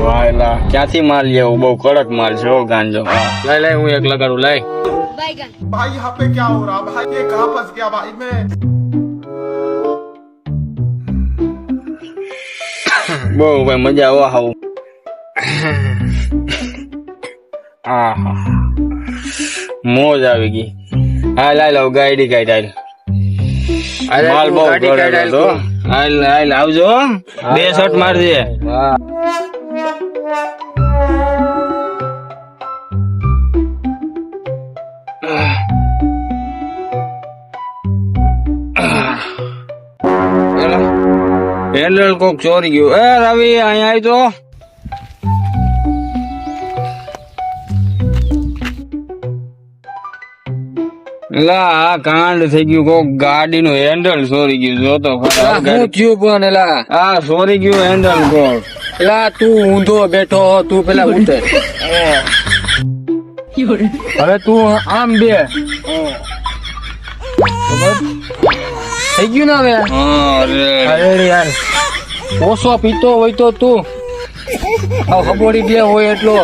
Voila ક્યાંથી માલ લેવું બહુ કડક માલ છે હો ગાંજો લઈ લઈ હું એક લગાડું લઈ भाई यहाँ पे क्या हो रहा भाई ये कहाँ फंस गया भाई मैं બહુ ભાઈ મજા આવો આવું આહા મોજ આવી ગઈ હાલ હાલ હવે ગાડી કાઢ હાલ માલ બહુ કડક હતો હાલ હાલ આવજો. બે શોટ મારજે. હેન્ડલ કોક ચોરી ગયું. એ રવિ અહીંયા આવી તો. લા આ કાંડ થઈ ગયું કોક ગાડી નું હેન્ડલ સોરી ગયું. હું થયું પણ એલા આ સોરી ગયું હેન્ડલ કોક. એલા તું ઊંધો બેઠો તું પેલા ઉતર હવે તું આમ બે. થઈ ગયું ને હવે? અરે અરે યાર ઓછો પીતો હોય તો તું. આ ખબોડી ગયા હોય એટલો.